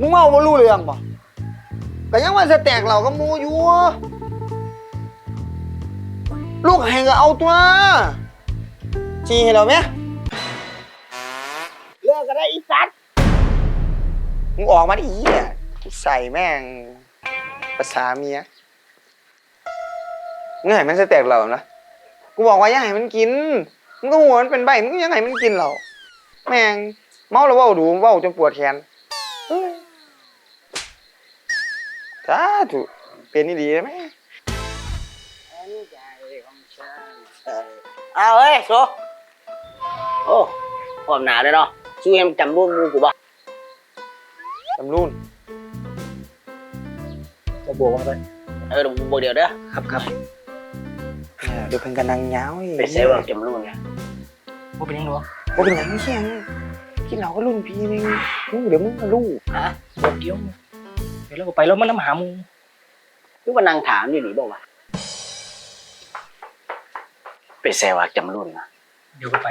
มึงเมาบ่รู้เรื่องป่ะก็ยังว่าสแต็กเราก็มูอยู่ ลูกแห่งก็เอาตัวจีให้เราไหมเลิกก็ได้อีสัตว์มึงออกมาดิเหี้ยใส่แม่งภาษาเมียมึงให้มันสแต็กเรานะกูบอกว่าอย่าให้มันกินมึงก็หัวมันเป็นใบมึงก็ยังให้มันกินเราแม่งเมาแล้วเว้าดูเว้าจนปวดแขน สาธุเป็นนี่ดีไหมเอาเฮ้ยโซโอ้พร้อมหนาเลยเนาะสู้ให้มันจำรุ่นมูกูบ่ตำรุนจะบวกว่าไปเออเดี๋ยวกูบอกเดี๋ยวเด้อครับครับเนี่ยเดี๋ยวเพิ่นกันนังยาวอีกไปเซฟว่าจำรุ่นไงว่าเป็นยังไงวะว่าเป็นหยังเชี่ยงกินเหล้าก็รุ่นพี่นึงมึงเดี๋ยวมึงก็รู้ฮะบวกเดียว เดี๋ยวเราก็ไปแล้วมันน้ำหามูคือว่านั่งถามอยู่นี่บอกว่าไปเซฟว่าจำรุ่นนะเดี๋ยวก็ไป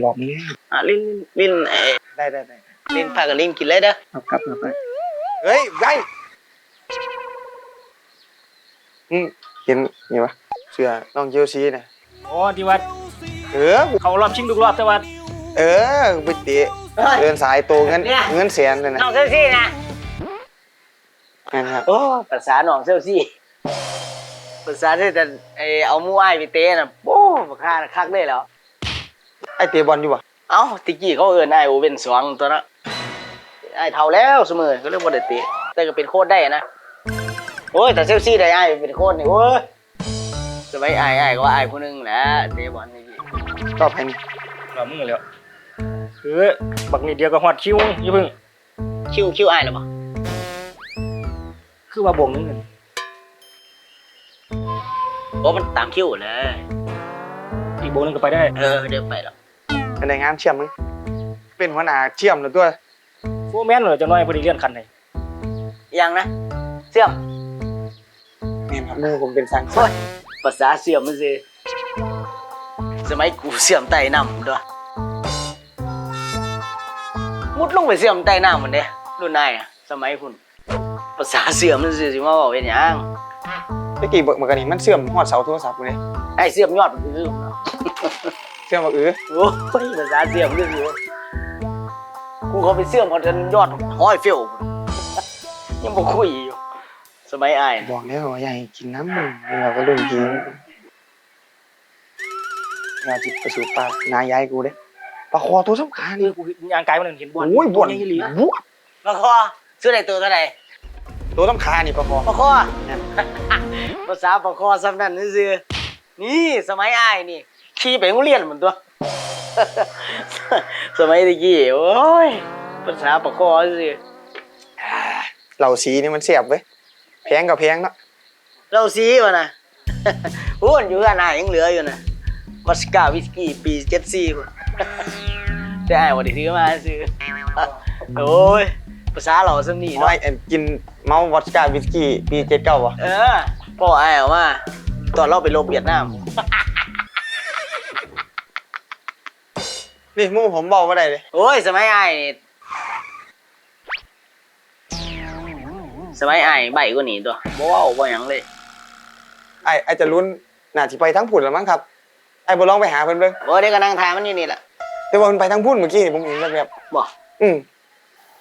หลอกมึงแน่อะลิ้นลิ้นเอ้ยได้ได้ได้ลิ้นพากับลิ้นกินเลยเด้อครับครับครับไปเฮ้ยไว้อืมเห็นนี่ปะเสื้อน้องเจลซีเนี่ยอ๋อที่ว่าเออกูเขารอบชิงทุกรอบแต่ว่า เออกูไปเตะเดินสายโตเงินเงินแสนเลยนะ น้องเซลซี่นะ นะครับโอ้ภาษาน้องเซลซี่ภาษาที่แต่ไอเอามู่ไอ้ายไปเตะน่ะโอ้บักค่าน่ะคักได้แล้วไอเตะบอลอยู่ปะเอ้าติกี้เขาเอิ้นไอ้ายโอเว่นสวงตัวนั้นไอ้ายเท่าแล้วเสมอก็เรียกว่าได้เตะแต่ก็เป็นโค้ชได้นะโอ้ยแต่เซลซี่ได้ไอ้ายเป็นโค้ชนี่โอ้ยสมัยไอ้ายอ้ายก็ว่าไอ้ายผู้หนึงแหละเตะบอลนี่ต่อไปนี่เรามึงแล้วคือบักนิดเดียวก็ฮอดคิวอย่าเพิ่งคิวคิวไอ้ายหรอปะ คือว่าบวกนึงกันโอ้มันตามคิวเลยอีกบวกนึงก็ไปได้ เออเดี๋ยวไปแล้วเป็นไงงานเชื่อมมึงเป็นหัวหน้าเชื่อมแล้วตัวโฟร์แมนเหรอจะน้อยพอดีเลื่อนคันไหนยังนะเสื่อมแม่นครับมือผมเป็นสังโอ้ยภาษาเสื่อมมันสิสมัยกูเสื่อมใต้น้ำด้วยมุดลงไปเสื่อมใต้น้ำมันเด้รุ่นนายอะสมัยคุณ ภาษาเสื่อมมันสิสิมาบอกเป็นหยังตะกี้เมื่อกี้นี่มันเชื่อมหอดเสาโทรศัพท์กูเลยไอ้เสื่อมยอดมันคือเชื่อมว่าเออโอ้ยภาษาเสื่อมเรื่องอยู่กูเขาไปเสื่อมเขาจนยอดห้อยเฟี้ยวพุ่นยังบ่คุยอยู่สมัยอ้ายน่ะบอกแล้วว่าอย่าให้กินน้ำมึงเราก็รุ่นพี่เราจิตประสูติปากนายย้ายกูเด้ปลาคอตัวสำคัญคือกูยางกายมันเห็นบวลโอ้ยบ่นยังอีหลีบวปลาคอซื้อได้ตัวเท่าไหร่ ตัวสำคัญนี่ปลาคอปลาคอ ภาษาปลาคอซ้ำนั่นซื่อๆนี่สมัยอ้ายนี่ขี่ไปโรงเรียนเหมือนตัว สมัยตะกี้โอ้ยภาษาปลาคอซื่อเหล่าสีนี่มันเสียบเว้ยแพงกับแพงเนาะเราซีวะนะพูดอยู่กันอ้ายยังเหลืออยู่นะวัสกาวิสกี้ปีเจ็ดสี่ แต่อ้ายวันที่ซื้อมาซื้อ โอ้ย ภาษาเราสำนีน้อเนาะยเอ็นกินเมาวอดก้าวิสกี้ปีเจ็ดเก้าวะเออพ่ออ้ายเอามาตอนเราไปลบเวียดนามนี่หมู่ผมบอกว่าได้เลยโอ้ยสมัยอ้ายนี่สมัยอ้ายใบกว่านี้ตัวบ่เว้าบ่หยังเลยไอ้ไอ้จะลุ้นน่าจะไปทั้งพุ่นแล้วมั้งครับ ไอ้บ่ลองไปหาเพิ่นเบิ่งบ่ได้ก็นั่งทายมันอยู่นี่แหละแต่ว่ามันไปทั้งพุ่นเมื่อกี้นี่ผมเห็นแบบบ่ๆอืม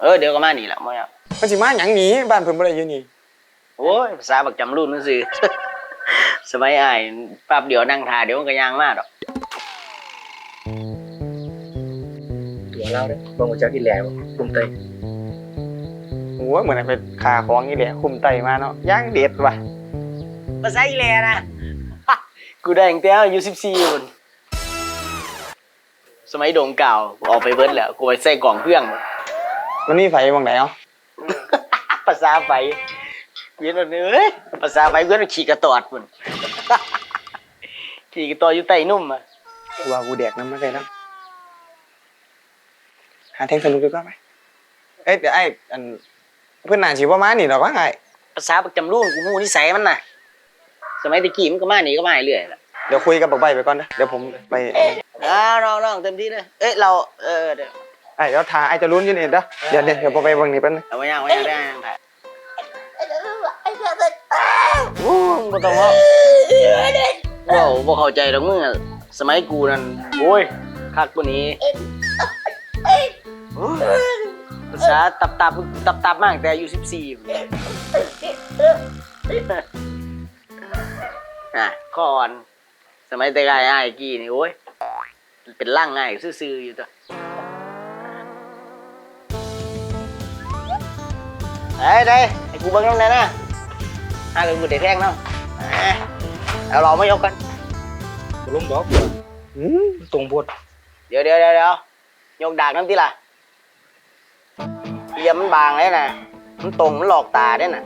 เออเดี๋ยวก็มานี่แหละบ่หยังมันสิมาหยังหนีบ้านเพิ่นบ่ได้อยู่นี่โอ้ยภาษาบักจำรุ่นนั่นสิ สมัยอ้ายแป๊บเดียวนั่งทาเดี๋ยวมันก็ย่างมาดอกตัวเราเนี่ยบางวันจากอีแหลวกลุ่มเตยโอ้ยเหมือนไอ้ไปขาของนี่แหละคุมไตมาเนาะย่างเด็ดว่ะภาษาอีแลนะ กูได้ตั้งแต่อายุ14พุ่นสมัยโดงเก่ากูออกไปเบิดแล้วกูไปใส่กล่องเพื่องมั นมีไฟบางไหนเอ้าภาษาไฟเวียนว่าเอ้ยภาษาไฟเวียนว่าขี่กระตอดพุ่นขี่กระตอดอยู่ใต้นุ่มอะกูว่ากูแดกน้ำมาเลยเนาะหาแทงสนุกดีกว่าไหมเอ้ยเดี๋ยวไอ้อันเพื่อนนานสิว่ามานี่ดอกว่าไงภาษาประจำรุ่นกูมูนิสัยมันน่ะ สมัยตะกี้มันก็มาหนีก็มาเรื่อยแหละเดี๋ยวคุยกับบักใบไปก่อนนะเดี๋ยวผมไปอ้าวน้องน้องเต็มที่เลยเอ้ยเราเออเดี๋ยวไไอ้เดี๋ยวทาไอ้จะลุ้นอยู่นี่เด้อเดี๋ยวเดี๋ยวเดี๋ยวพอไปเบิ่งนี่แป๊บนึงเอาไว้ย่างไว้ย่างได้ย่างถ่ายโอ้มึงบ่ต้องเว้าเว้าบ่เข้าใจดอกมึงอะสมัยกูนั่นโอ้ยคักกว่านี้โอ้ยภาษาตับตับตับตับมากแต่อายุ14พุ่นอะข้ออ่อน สมัยแต่กายอ้ายกี้นี่โอ้ยเป็นร่างง่ายซื่อๆอยู่ตัว เอ้ยได้ไอ้กูเบิ้งน้ำแน่นะห้ากันกูได้แพงเนาะเอ้ยเอาเราไม่ยกกันบ่ล้มดอกอืมมันตรงโพดเดี๋ยวเดี๋ยวเดี๋ยวเดี๋ยวยกดากน้ำที่ล่ะเหลี่ยมมันบางเลยนะมันตรงมันหลอกตาได้น่ะ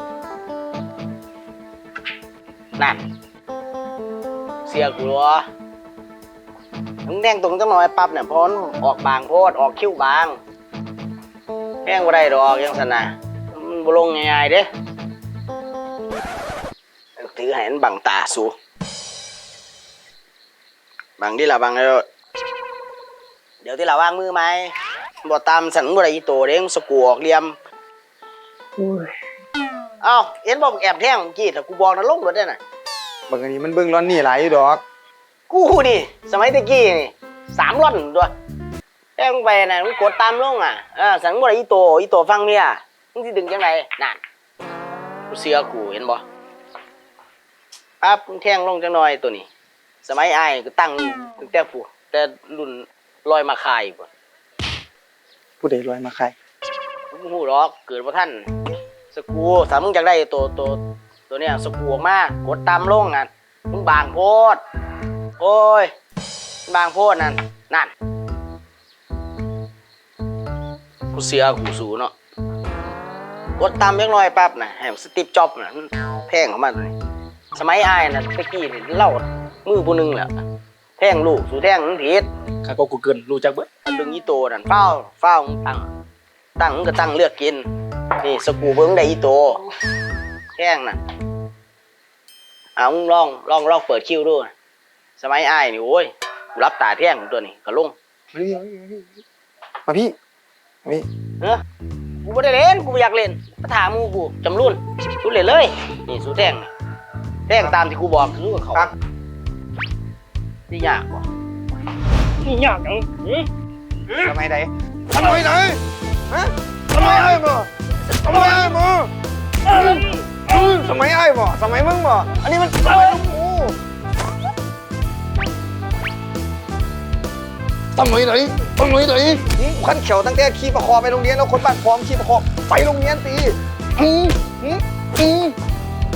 นั่นเสียกูเหรอมึงแดงตรงจังหน่อยปั๊บเนี่ยเพราะมันออกบางโพดออกคิ้วบางแพงบ่ได้ดอกยังสนะมัน บ่ลงง่ายๆเด้ถือให้มันบังตาสูบังที่ละบังแล้วเดี๋ยวที่เราวางมือไหมบ่ตามสันบ่ได้อีโตเด้งสกูออกเหลี่ยมเอ้าเห็นบ่แอบแท่งเมื่อกี้ถ้ากูบอกนะลงรถได้น่ะบางนี้มันเบิ่งร้อนนี่หลายอยู่ดอก กูดิสมัยตะกี้นี่สามร่อนด้วยแท่งไปน่ะมึงกดตามลงอะเออสันบ่ได้อีโตอีโตฟังเมีย มึงสิดึงจังไดนั่นกูเสือกูเห็นบ่ปั๊บมึงแท่งลงจังหน่อยตัวนี้ สมัยอ้ายก็ตั้งตั้งแต่ผู้แต่รุ่นลอยมาคายบ่ผู้ใดรวยมาใครมึงหูหรอกเกิดว่าท่านสกรูสามมึงอยากได้ตัวตัวตัวเนี้ยสกรูออกมากดตามลงนั่นมึงบางโพดโอ้ยมึงบางโพดนั่นนั่นกูเสียกูสูเนาะ กดตามเล็กน้อยปั๊บน่ะแหมสติปจ็อบน่ะมันแพงของมันเลยสมัยอายน่ะตะกี้นี่เล่ามือผู้หนึงแหละแท่งลูกสู่แท่งมึงผิดข้าก็กูเกินรู้จักเบิดมันดึงอีโตนั่นเฝ้าเฝ้ามึงตั้งตั้งมึงก็ตั้งเลือกกิน นี่สกรูเบิ้งได้อีโตแข้งน่ะเอามึงลองลองลองเปิดคิวดู สมัยอ้ายนี่โอ้ยกูรับตาแท่งตัวนี้ก็ลงมาพี่มาพี่มาพี่เออ กูไม่ได้เล่น กูบ่อยากเล่นมาถามมูกูจำรุ่นกูเล่นเลย นี่สู้แท่งนี่แท่งตามที่กูบอกคือกับเขาครับที่ยากกว่านี่ยากจังหือทำไมไหนทำไมไหนฮะทำไมไอ้บ่ทำไมไอ้บ่ทำไมไอ้บ่ทำไมมึงบ่อันนี้มันทำไมลูกกูทำไมไห นทำไมไหนขันเขียวตั้งแต่ขี่ประคอไปโรงเรียนแล้วคนบ้านพร้อมขี่ประคอไปโรงเรียนตีอืมอืมอืม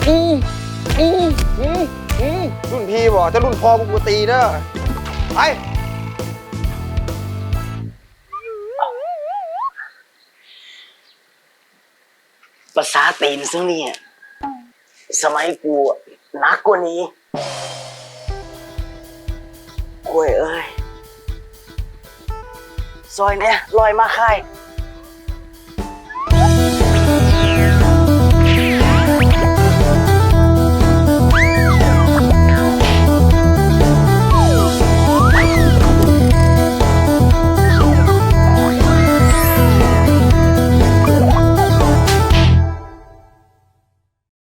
อืมอืมอืมอืมรุ่นพี่บ่จะรุ่นพ่อมึงกูตีเด้อไปภาษาตีนซึ่งนี่สมัยกูนักกว่านี้โอ้ยเอ้ย ซอยเนี่ยลอยมาค่าย